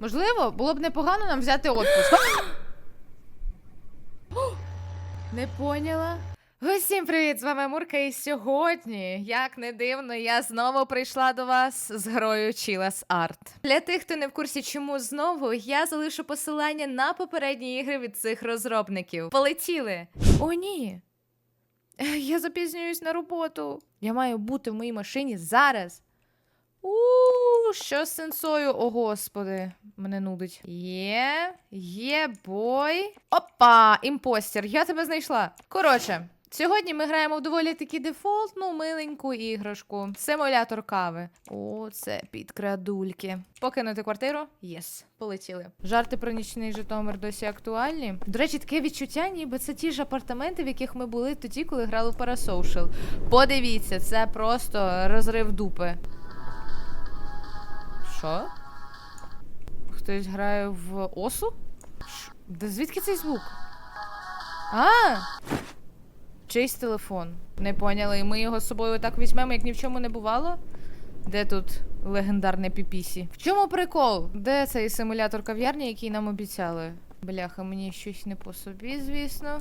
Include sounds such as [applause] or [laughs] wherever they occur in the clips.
Можливо, було б непогано нам взяти отпуск. [gasps] Не поняла. Усім привіт! З вами Мурка, і сьогодні, як не дивно, я знову прийшла до вас з грою Chillas Art. Для тих, хто не в курсі, чому знову, я залишу посилання на попередні ігри від цих розробників. Полетіли! О, ні! Я запізнююсь на роботу. Я маю бути в моїй машині зараз. У, що з сенсою? О, господи, мене нудить. Є, є бой. Опа, імпостер, я тебе знайшла. Коротше, сьогодні ми граємо в доволі таки дефолтну, миленьку іграшку. Симулятор кави. О, це підкрадульки. Покинути квартиру? Єс, полетіли. Жарти про нічний Житомир досі актуальні. До речі, таке відчуття, ніби це ті ж апартаменти, в яких ми були тоді, коли грали в Parasocial. Подивіться, це просто розрив дупи. Що? Хтось грає в осу? Де звідки цей звук? А! Чийсь телефон. Не поняли, і ми його з собою так візьмемо, як ні в чому не бувало. Де тут легендарне піпісі? В чому прикол? Де цей симулятор кав'ярні, який нам обіцяли? Бляха, мені щось не по собі, звісно.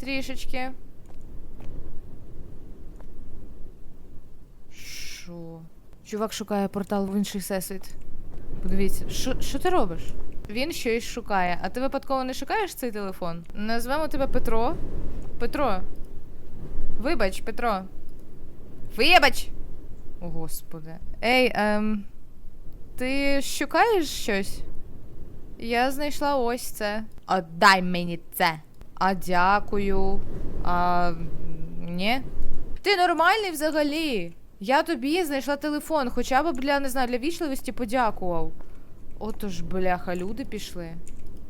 Трішечки. Що? Чувак шукає портал в інший всесвіт. Подивіться, що, що ти робиш? Він щось шукає, а ти випадково не шукаєш цей телефон? Назвемо тебе Петро. Петро. Вибач, Петро. Вибач! О, господи. Ей, ем. Ти шукаєш щось? Я знайшла ось це. Отдай мені це. А дякую. А. Ні? Ти нормальний взагалі. Я тобі знайшла телефон, хоча б для не знаю, для вічливості подякував. Отож, бляха, люди пішли.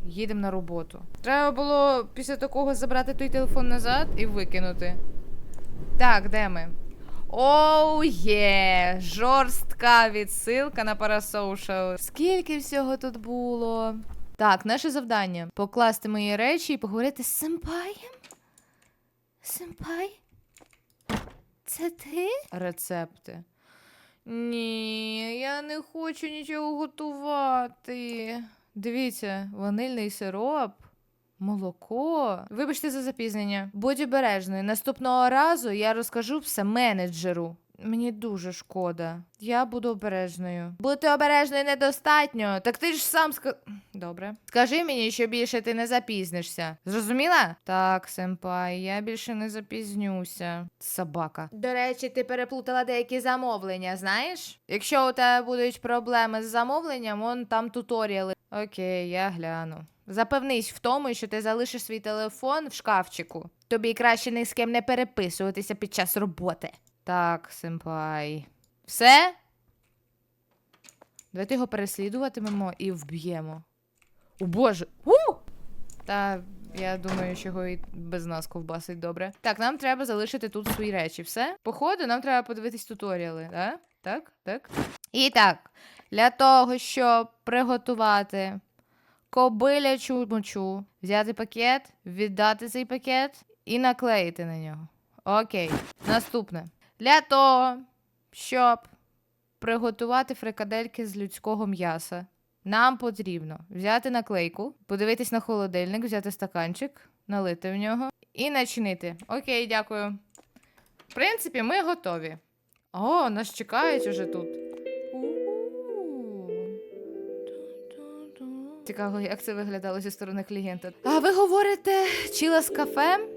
Їдемо на роботу. Треба було після такого забрати той телефон назад і викинути. Так, де ми? Оу є! Жорстка відсилка на Parasocial. Скільки всього тут було? Так, наше завдання покласти мої речі і поговорити з сенпаєм. Сенпай? Це ти? Рецепти. Ні, я не хочу нічого готувати. Дивіться, ванильний сироп, молоко. Вибачте за запізнення. Будь обережною. Наступного разу я розкажу все менеджеру. Мені дуже шкода. Я буду обережною. Бути обережною недостатньо. Так ти ж сам ска... Добре. Скажи мені, що більше ти не запізнишся. Зрозуміла? Так, сенпай, я більше не запізнюся. Собака. До речі, ти переплутала деякі замовлення, знаєш? Якщо у тебе будуть проблеми з замовленням, вон там туторіали. Окей, я гляну. Запевнись в тому, що ти залишиш свій телефон в шкафчику. Тобі краще ні з ким не переписуватися під час роботи. Так, сенпай. Все? Давайте його переслідуватимемо і вб'ємо. О боже! У! Та я думаю, що його і без нас ковбасить добре. Так, нам треба залишити тут свої речі. Все? Походу, нам треба подивитись туторіали, да? Так? Так? І так, для того, щоб приготувати кобилячу мочу, взяти пакет, віддати цей пакет і наклеїти на нього. Окей. Наступне. Для того, щоб приготувати фрикадельки з людського м'яса, нам потрібно взяти наклейку, подивитись на холодильник, взяти стаканчик, налити в нього і начинити. Окей, дякую. В принципі, ми готові. О, нас чекають уже тут. Цікаво, як це виглядало зі сторони клієнта. А ви говорите, чіла з кафе?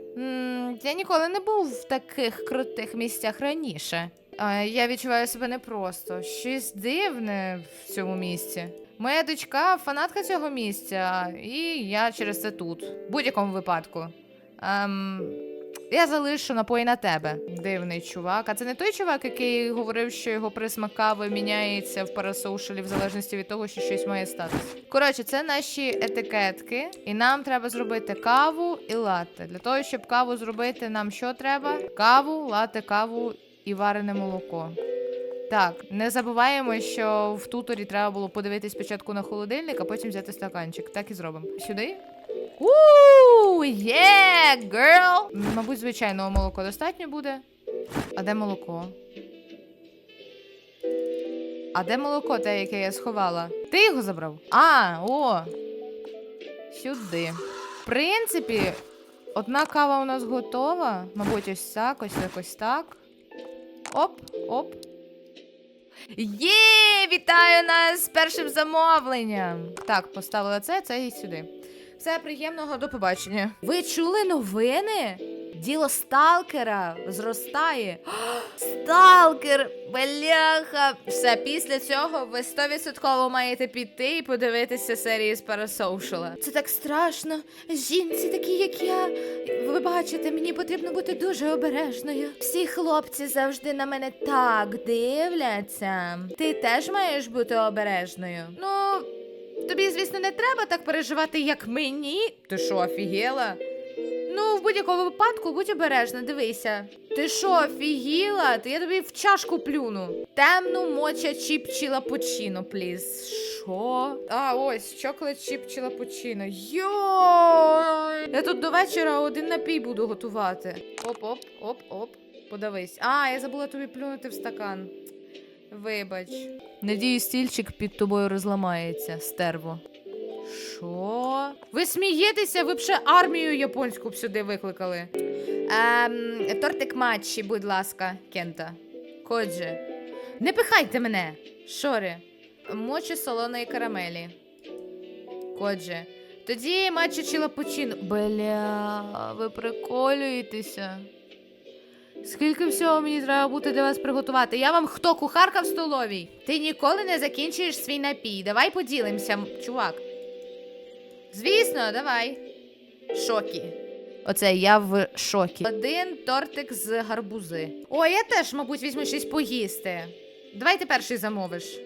Я ніколи не був в таких крутих місцях раніше. Я відчуваю себе непросто. Щось дивне в цьому місці. Моя дочка фанатка цього місця, і я через це тут. В будь-якому випадку. Ем, я залишу напої на тебе. Дивний чувак. А це не той чувак, який говорив, що його присмак кави міняється в парасоушалі в залежності від того, що щось має статус. Коротше, це наші етикетки, і нам треба зробити каву і латте. Для того, щоб каву зробити, нам що треба? Каву, латте, каву і варене молоко. Так, не забуваємо, що в туторі треба було подивитись спочатку на холодильник, а потім взяти стаканчик. Так і зробимо. Сюди. Ууу, є, girl! Мабуть, звичайного молока достатньо буде. А де молоко? А де молоко, те, яке я сховала? Ти його забрав? А, о! Сюди. Принципі, одна кава у нас готова. Мабуть, ось так, ось якось так. Оп, оп. Є! Вітаю нас з першим замовленням! Так, поставила це, це і сюди. Все приємного до побачення. Ви чули новини? Діло сталкера зростає. [gasps] Сталкер! Бляха! Все, після цього ви 100% маєте піти і подивитися серії з Парасоушала. Це так страшно. Жінці такі, як я. Ви бачите, мені потрібно бути дуже обережною. Всі хлопці завжди на мене так дивляться. Ти теж маєш бути обережною. Ну, тобі, звісно, не треба так переживати, як мені. Ти що, офігела? Ну, в будь-якому випадку будь обережна, дивися. Ти що, офігіла? Ти я тобі в чашку плюну. Темну моча чіп чілапучино, пліз. Що? А, ось, чоклет чіп чілапучино. Йой! Я тут до вечора один напій буду готувати. Оп-оп, оп-оп. Подивись. А, я забула тобі плюнути в стакан. Вибач. Надію, стільчик під тобою розламається, стерво. Що? Ви смієтеся? Ви б ще армію японську б сюди викликали. Ем, тортик матчі, будь ласка, Кента. Кодже. Не пихайте мене! Шори. Мочі солоної карамелі. Кодже. Тоді матчі чи лапучино. Бля, ви приколюєтеся. Скільки всього мені треба буде для вас приготувати? Я вам хто, кухарка в столовій? Ти ніколи не закінчуєш свій напій. Давай поділимося, чувак. Звісно, давай. Шокі. Оце я в шокі. Один тортик з гарбузи. О, я теж, мабуть, візьму щось поїсти. Давай ти перший замовиш.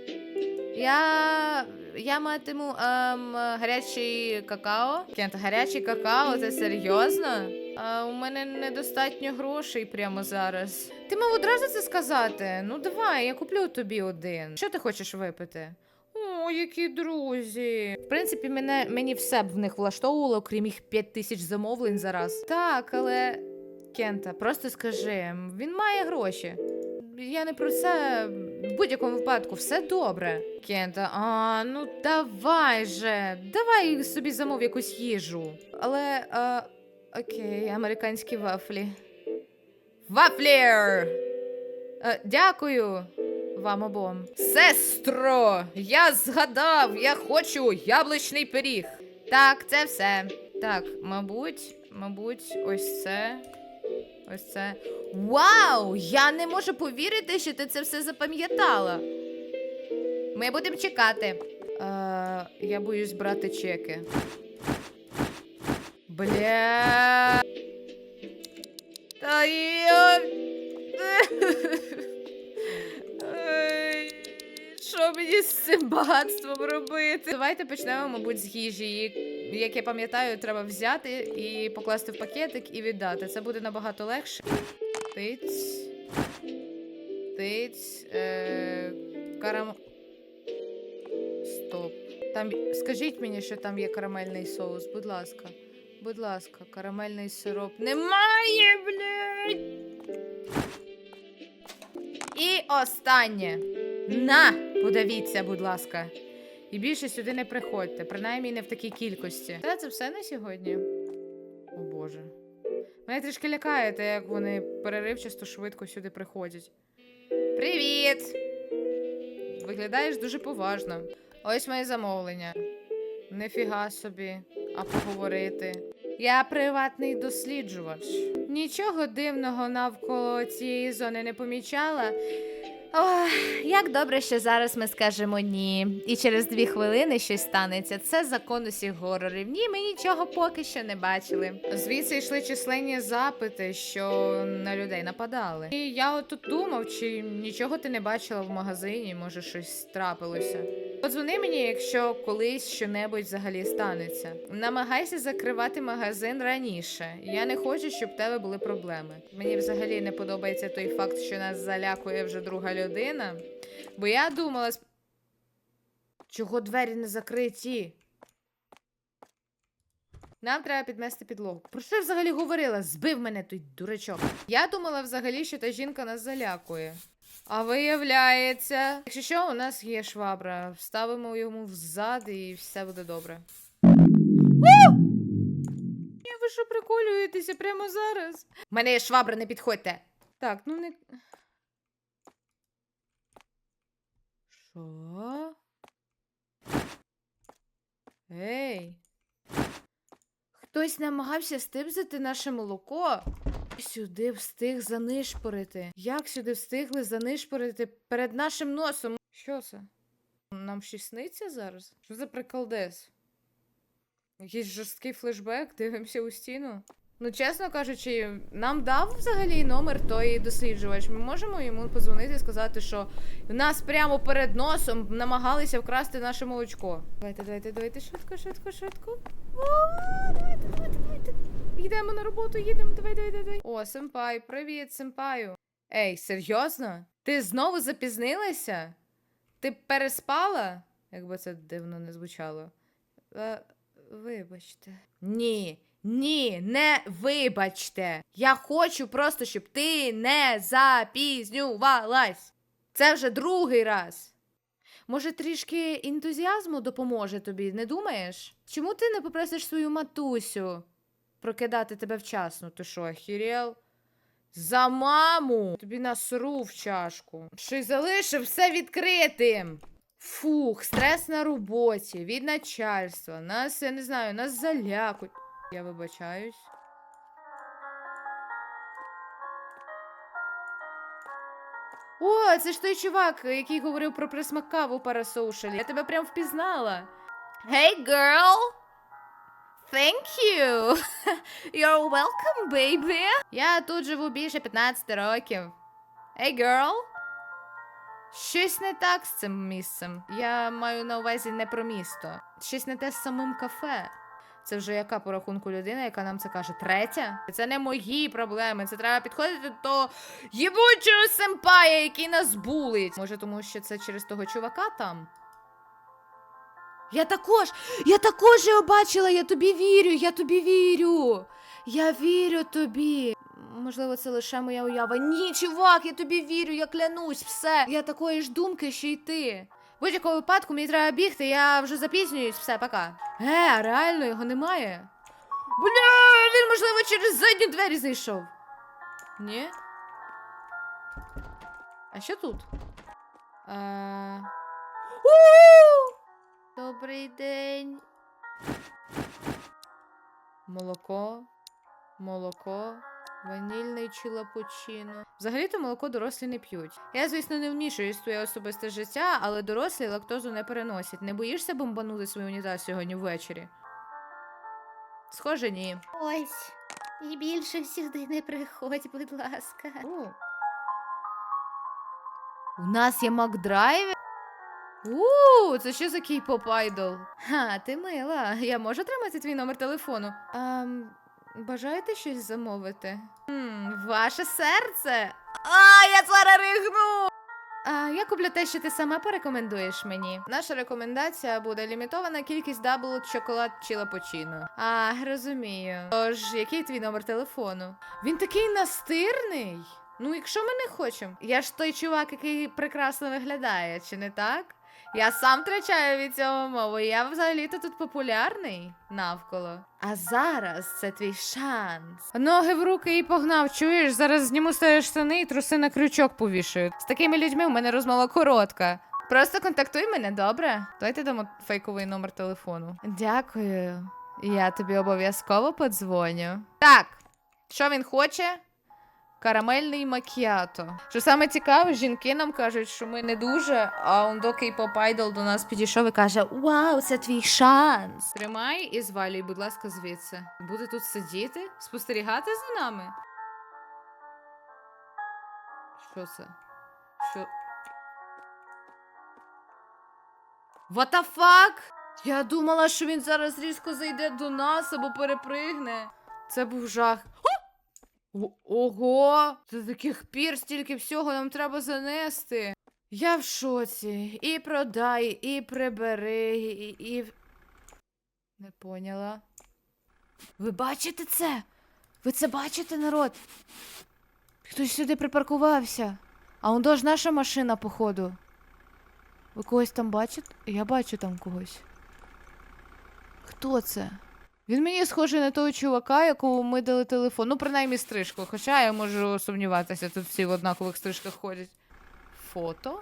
Я. Я матиму ем, гарячий какао. Кент, гарячий какао, це серйозно? А у мене недостатньо грошей прямо зараз. Ти мав одразу це сказати? Ну давай, я куплю тобі один. Що ти хочеш випити? О, які друзі. В принципі, мене, мені все б в них влаштовувало, окрім їх 5 тисяч замовлень зараз. Так, але. Кента, просто скажи, він має гроші. Я не про це в будь-якому випадку, все добре. Кента, а ну давай же, давай собі замов якусь їжу. Але, а, окей, американські вафлі. Вафлір! Е, дякую вам обом. Сестро, я згадав, я хочу яблучний пиріг. Так, це все. Так, мабуть, мабуть, ось це. Ось це. Вау! Я не можу повірити, що ти це все запам'ятала. Ми будемо чекати. Е, я боюсь брати чеки. Бля. Та я. Мені цим багатством робити? Давайте почнемо, мабуть, з їжі. Як я пам'ятаю, треба взяти і покласти в пакетик і віддати. Це буде набагато легше. Тиць. Тиць. Е, карам... Стоп. Там, скажіть мені, що там є карамельний соус, будь ласка. Будь ласка, карамельний сироп. Немає, блядь! І останнє. На! Подивіться, будь ласка. І більше сюди не приходьте, принаймні не в такій кількості. Та це все на сьогодні. О Боже. Мене трішки лякає те, як вони переривчасто швидко сюди приходять. Привіт! Виглядаєш дуже поважно. Ось моє замовлення. Нефіга собі, а поговорити. Я приватний досліджувач. Нічого дивного навколо цієї зони не помічала. Ох, як добре, що зараз ми скажемо ні. І через дві хвилини щось станеться. Це закон усіх горорів. Ні, ми нічого поки що не бачили. Звідси йшли численні запити, що на людей нападали. І я от тут думав, чи нічого ти не бачила в магазині, може щось трапилося. Подзвони мені, якщо колись щонебудь взагалі станеться. Намагайся закривати магазин раніше. Я не хочу, щоб в тебе були проблеми. Мені взагалі не подобається той факт, що нас залякує вже друга людина. Бо я думала. Чого двері не закриті? Нам треба підмести підлогу. Про що я взагалі говорила? Збив мене той дурачок. Я думала взагалі, що та жінка нас залякує. А виявляється, якщо що, у нас є швабра. Вставимо йому взад і все буде добре. Ні, ви що приколюєтеся прямо зараз? У мене є швабра, не підходьте. Так, ну не. Що? Ей. Хтось намагався стибзити наше молоко. Сюди встиг занишпорити. Як сюди встигли занишпорити перед нашим носом? Що це? Нам щось сниться зараз? Що за приколдес? Якийсь жорсткий флешбек, дивимося у стіну. Ну, чесно кажучи, нам дав взагалі номер той досліджувач. Ми можемо йому подзвонити і сказати, що в нас прямо перед носом намагалися вкрасти наше молочко. Давайте, давайте, давайте, швидко, швидко, швидко. Давайте. Йдемо на роботу, їдемо, давай, давай, давай. О, сенпай, привіт, сенпаю. Ей, серйозно? Ти знову запізнилася? Ти переспала? Якби це дивно не звучало. Е, вибачте. Ні, ні, не вибачте. Я хочу просто, щоб ти не запізнювалась. Це вже другий раз. Може, трішки ентузіазму допоможе тобі, не думаєш? Чому ти не попросиш свою матусю прокидати тебе вчасно? Ти що, охірєл? За маму! Тобі насру в чашку. Ще й залишив все відкритим. Фух, стрес на роботі, від начальства. Нас, я не знаю, нас залякуть. Я вибачаюсь. О, це ж той чувак, який говорив про присмак каву парасоушалі. Я тебе прям впізнала. Hey, girl! Thank you! [laughs] You're welcome, baby! Я тут живу більше 15 років. Hey, girl! Щось не так з цим місцем. Я маю на увазі не про місто. Щось не те з самим кафе. Це вже яка по рахунку людина, яка нам це каже? Третя? Це не мої проблеми. Це треба підходити до єбучого семпая, який нас булить. Може, тому що це через того чувака там? Я також, я також його бачила, я тобі вірю, я тобі вірю. Я вірю тобі. Можливо, це лише моя уява. Ні, чувак, я тобі вірю, я клянусь, все. Я такої ж думки, що й ти. В будь-якому випадку мені треба бігти, я вже запізнююсь, все, пока. Е, реально його немає. Бля, він, можливо, через задні двері зайшов. Ні? А що тут? У! Добрий день. Молоко, молоко, ванільний чи лапучино. Взагалі-то молоко дорослі не п'ють. Я, звісно, не вмішуюсь в твоє особисте життя, але дорослі лактозу не переносять. Не боїшся бомбанути свій унітаз сьогодні ввечері? Схоже, ні. Ось. І більше сюди не приходь, будь ласка. У нас є Макдрайвер? У, це що за кей-поп айдол? Ха, ти мила. Я можу отримати твій номер телефону? Ам, бажаєте щось замовити? Хм, ваше серце. А, я зараз ригну. А я куплю те, що ти сама порекомендуєш мені. Наша рекомендація буде лімітована кількість дабл чоколад чи лапучино. А, розумію. Тож, який твій номер телефону? Він такий настирний. Ну, якщо ми не хочемо. Я ж той чувак, який прекрасно виглядає, чи не так? Я сам втрачаю від цього мову. Я взагалі-то тут популярний навколо. А зараз це твій шанс. Ноги в руки і погнав. Чуєш? Зараз зніму старі штани і труси на крючок повішую. З такими людьми в мене розмова коротка. Просто контактуй мене, добре? Давайте дамо фейковий номер телефону. Дякую. Я тобі обов'язково подзвоню. Так, що він хоче? Карамельний макіато. Що саме цікаве, жінки нам кажуть, що ми не дуже, а он до кей-поп айдол до нас підійшов і каже: Вау, це твій шанс. Тримай і звалюй, будь ласка, звідси. Буде тут сидіти, спостерігати за нами. Що це? Що? What the fuck? Я думала, що він зараз різко зайде до нас або перепригне. Це був жах. Ого! З таких пір стільки всього нам треба занести. Я в шоці. І продай, і прибери, і. і... Не поняла. Ви бачите це? Ви це бачите, народ? Хтось сюди припаркувався. А он ж наша машина, походу. Ви когось там бачите? Я бачу там когось. Хто це? Він мені схожий на того чувака, якому ми дали телефон. Ну, принаймні стрижку. Хоча я можу сумніватися, тут всі в однакових стрижках ходять. Фото?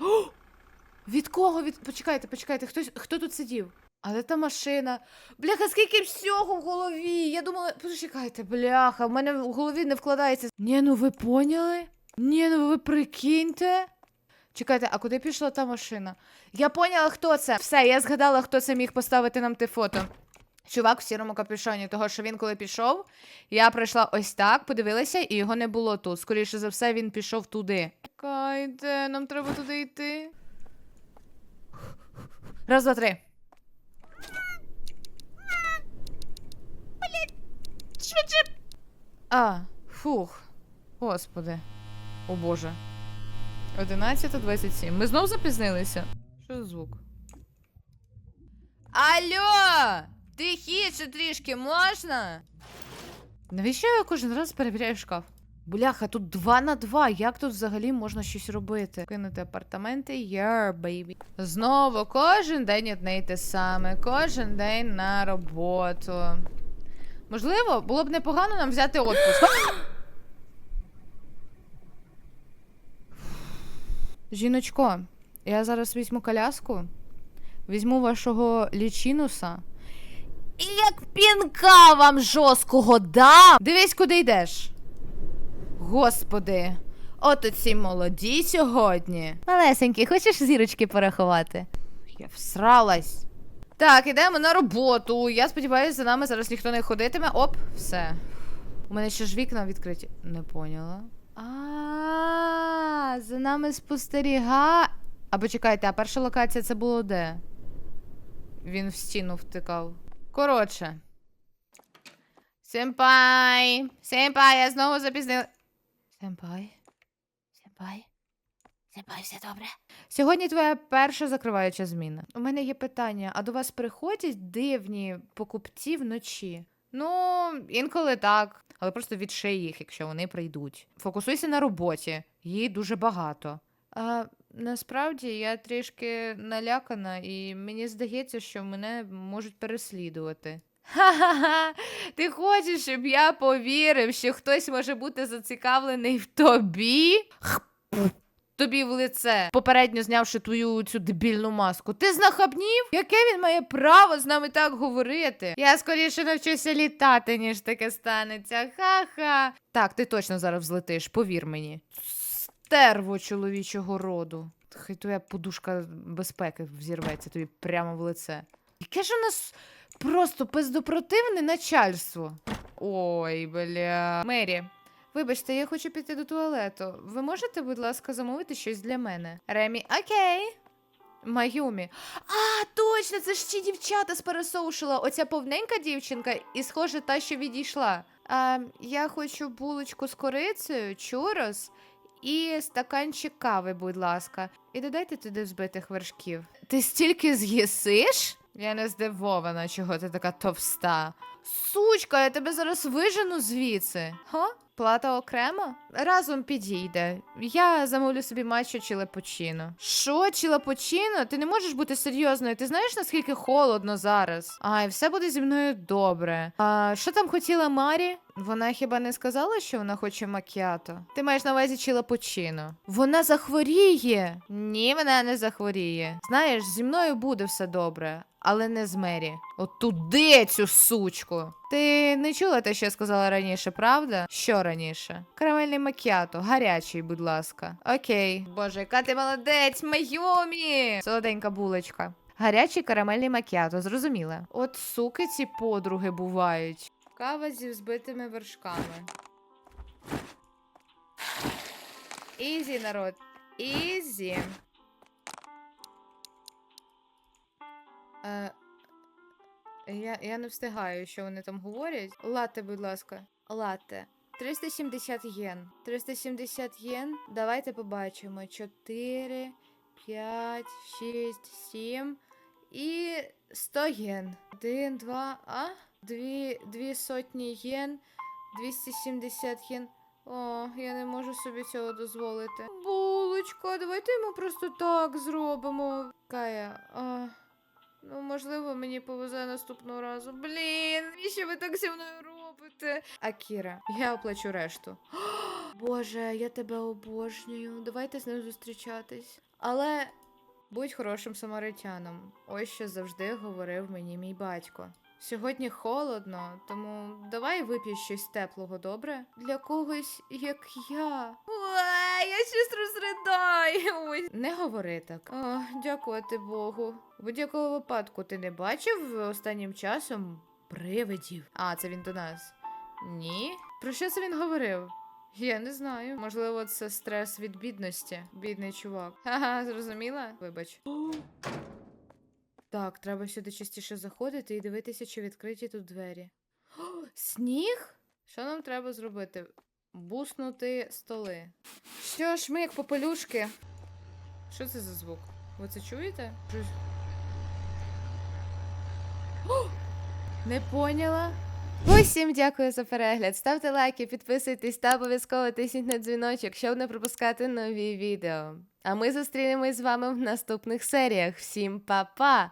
О! Від кого? Від... Почекайте, почекайте, хтось, хто тут сидів? А де та машина? Бляха, скільки всього в голові. Я думала, почекайте, бляха, в мене в голові не вкладається. Ні, ну ви поняли? Ні, ну ви прикиньте. Чекайте, а куди пішла та машина? Я поняла, хто це. Все, я згадала, хто це міг поставити нам те фото. Чувак в сірому капюшоні, того що він коли пішов, я пройшла ось так, подивилася, і його не було тут. Скоріше за все, він пішов туди. Чекайте, нам треба туди йти. Раз, два, три. Швидше. А, фух. Господи. О боже. 11.27. Ми знов запізнилися. Що за звук? Алло! Тихіше трішки можна? Навіщо я кожен раз перевіряю шкаф? Бляха, тут 2 на 2. Як тут взагалі можна щось робити? Кинути апартаменти, yeah, baby. Знову кожен день одне й те саме. Кожен день на роботу. Можливо, було б непогано нам взяти отпуск. Жіночко, я зараз візьму коляску, візьму вашого лічинуса. І як пінка вам жорсткого дам. Дивись, куди йдеш. Господи, от оці молоді сьогодні. Малесенькі, хочеш зірочки порахувати? Я всралась. Так, ідемо на роботу. Я сподіваюся, за нами зараз ніхто не ходитиме. Оп, все. У мене ще ж вікна відкриті. Не поняла. А, за нами спостеріга. Або чекайте, а перша локація це було де? Він в стіну втикав. Коротше. Сенпай! Сенпай, я знову запізнила. Сенпай? Сенпай? Сенпай, все добре? Сьогодні твоя перша закриваюча зміна. У мене є питання: а до вас приходять дивні покупці вночі? Ну, інколи так, але просто відший їх, якщо вони прийдуть. Фокусуйся на роботі, її дуже багато. А насправді я трішки налякана, і мені здається, що мене можуть переслідувати. Ха-ха-ха! Ти хочеш, щоб я повірив, що хтось може бути зацікавлений в тобі? Тобі в лице, попередньо знявши твою цю дебільну маску. Ти знахабнів? Яке він має право з нами так говорити? Я скоріше навчуся літати, ніж таке станеться. Ха-ха. Так, ти точно зараз взлетиш, повір мені. Стерво чоловічого роду. Хай твоя подушка безпеки взірветься тобі прямо в лице. Яке ж у нас просто пиздопротивне начальство. Ой, бля. Мері, вибачте, я хочу піти до туалету. Ви можете, будь ласка, замовити щось для мене? Ремі, окей. Майюмі. А, точно, це ж ті дівчата з. Оця повненька дівчинка і, схоже, та, що відійшла. А, я хочу булочку з корицею, чурос і стаканчик кави, будь ласка. І додайте туди взбитих вершків. Ти стільки з'їсиш? Я не здивована, чого ти така товста. Сучка, я тебе зараз вижену звідси. Ха? Плата окремо? Разом підійде. Я замовлю собі матчу чи лепочино. Що, чи лепочино? Ти не можеш бути серйозною. Ти знаєш, наскільки холодно зараз? Ай, все буде зі мною добре. А що там хотіла Марі? Вона хіба не сказала, що вона хоче макіато? Ти маєш на увазі чи лапучино? Вона захворіє. Ні, вона не захворіє. Знаєш, зі мною буде все добре, але не з Мері. От туди цю сучку. Ти не чула те, що я сказала раніше, правда? Що раніше? Карамельний макіато, гарячий, будь ласка. Окей. Боже, яка ти молодець, Майомі! Солоденька булочка. Гарячий карамельний макіато, зрозуміла. От суки ці подруги бувають. Кава зі взбитими вершками. Ізі, народ. Ізі. Е, я, я не встигаю, що вони там говорять. Лате, будь ласка. Лате. 370 єн. 370 єн. Давайте побачимо. 4, 5, 6, 7 і 100 єн. 1, 2, а? Дві, дві сотні єн. 270 єн. О, я не можу собі цього дозволити. Булочка, давайте йому просто так зробимо. Кая, а, ну можливо, мені повезе наступного разу. Блін, що ви так зі мною робите? Акіра, я оплачу решту. [gasps] Боже, я тебе обожнюю. Давайте з ним зустрічатись. Але будь хорошим самаритяном. Ось що завжди говорив мені мій батько. Сьогодні холодно, тому давай вип'й щось теплого, добре? Для когось, як я. Я щось розридаю. Не говори так. О, дякувати Богу. В будь-якому випадку ти не бачив останнім часом привидів. А, це він до нас. Ні. Про що це він говорив? Я не знаю. Можливо, це стрес від бідності. Бідний чувак. Ха-ха, зрозуміла? Вибач. Так, треба сюди частіше заходити і дивитися, чи відкриті тут двері. О, сніг? Що нам треба зробити? Буснути столи. Що ж, ми як попелюшки. Що це за звук? Ви це чуєте? О! Не поняла. Усім дякую за перегляд. Ставте лайки, підписуйтесь та обов'язково тисніть на дзвіночок, щоб не пропускати нові відео. А ми зустрінемось з вами в наступних серіях. Всім па-па!